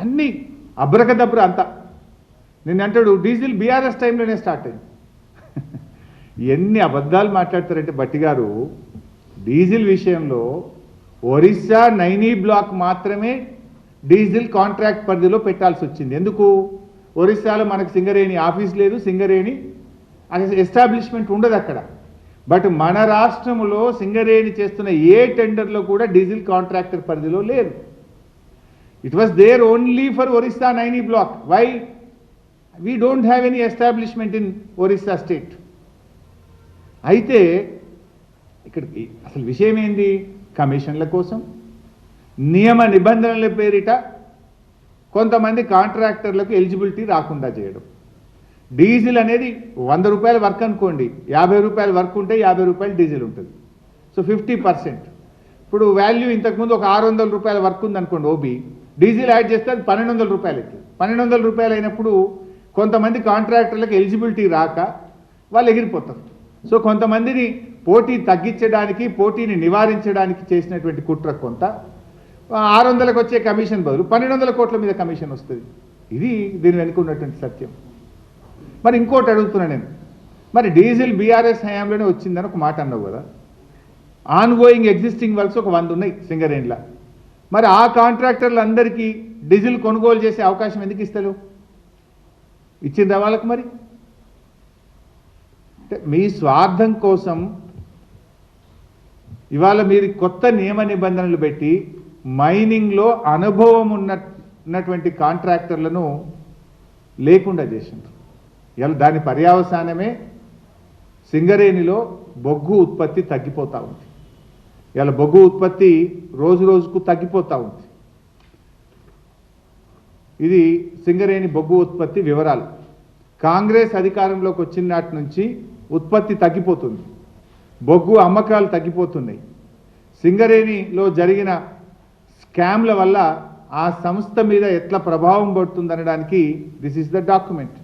అన్నీ అబ్రకదబ్ర అంతా. నేను అంటాడు డీజిల్ బీఆర్ఎస్ టైంలోనే స్టార్ట్ అయింది. ఎన్ని అబద్ధాలు మాట్లాడతారంటే బట్టి గారు డీజిల్ విషయంలో ఒరిస్సా నైనీ బ్లాక్ మాత్రమే డీజిల్ కాంట్రాక్ట్ పరిధిలో పెట్టాల్సి వచ్చింది. ఎందుకు? ఒరిస్సాలో మనకు సింగరేణి ఆఫీస్ లేదు సింగరేణి అసలు ఎస్టాబ్లిష్మెంట్ ఉండదు అక్కడ. బట్ మన రాష్ట్రంలో సింగరేణి చేస్తున్న ఏ టెండర్లో కూడా డీజిల్ కాంట్రాక్టర్ పరిధిలో లేదు. It was there only for Orissa Naini block why we don't have any establishment in Orissa state అయితే ఇక్కడ అసలు విషయం ఏంది కమిషన్ల కోసం నియమ నిబంధనల పేరిట కొంతమంది కాంట్రాక్టర్లకు ఎలిజిబిలిటీ రాకుండా చేయడం డీజిల్ అనేది వంద రూపాయల వర్క్ అనుకోండి యాభై రూపాయల వర్క్ ఉంటే యాభై రూపాయలు డీజిల్ ఉంటుంది సో ఫిఫ్టీ పర్సెంట్ ఇప్పుడు వాల్యూ ఇంతకుముందు ఒక ఆరు వందల రూపాయల వర్క్ ఉందనుకోండి ఓబీ డీజిల్ యాడ్ చేస్తే అది పన్నెండు వందల రూపాయలు పన్నెండు వందల రూపాయలు అయినప్పుడు కొంతమంది కాంట్రాక్టర్లకు ఎలిజిబిలిటీ రాక వాళ్ళు ఎగిరిపోతారు. సో కొంతమందిని పోటీ తగ్గించడానికి పోటీని నివారించడానికి చేసినటువంటి కుట్ర కొంత. ఆరు వందలకు వచ్చే కమిషన్ బదులు పన్నెండు వందల కోట్ల మీద కమిషన్ వస్తుంది. ఇది దీని వెనుక ఉన్నటువంటి సత్యం. మరి ఇంకోటి అడుగుతున్నా నేను. మరి డీజిల్ బీఆర్ఎస్ హయాంలోనే వచ్చిందని ఒక మాట అన్నావు కదా. ఆన్ గోయింగ్ ఎగ్జిస్టింగ్ వర్క్స్ ఒక వంద ఉన్నాయి సింగరేణిలో మరి ఆ కాంట్రాక్టర్లు అందరికీ డీజిల్ కొనుగోలు చేసే అవకాశం ఎందుకు ఇస్తారు ఇచ్చిందా వాళ్ళకి మరి? అంటే మీ స్వార్థం కోసం ఇవాళ మీరు కొత్త నియమ నిబంధనలు పెట్టి మైనింగ్లో అనుభవం ఉన్న ఉన్నటువంటి కాంట్రాక్టర్లను లేకుండా చేసిండ్రు. ఇలా దాని పర్యావసానమే సింగరేణిలో బొగ్గు ఉత్పత్తి తగ్గిపోతూ ఉంది. ఇలా బొగ్గు ఉత్పత్తి రోజు రోజుకు తగ్గిపోతూ ఉంది. ఇది సింగరేణి బొగ్గు ఉత్పత్తి వివరాలు. కాంగ్రెస్ అధికారంలోకి వచ్చిన నాటి నుంచి ఉత్పత్తి తగ్గిపోతుంది. బొగ్గు అమ్మకాలు తగ్గిపోతున్నాయి. సింగరేణిలో జరిగిన స్కామ్ల వల్ల ఆ సంస్థ మీద ఎట్లా ప్రభావం పడుతుంది అనడానికి దిస్ ఇస్ ద డాక్యుమెంట్.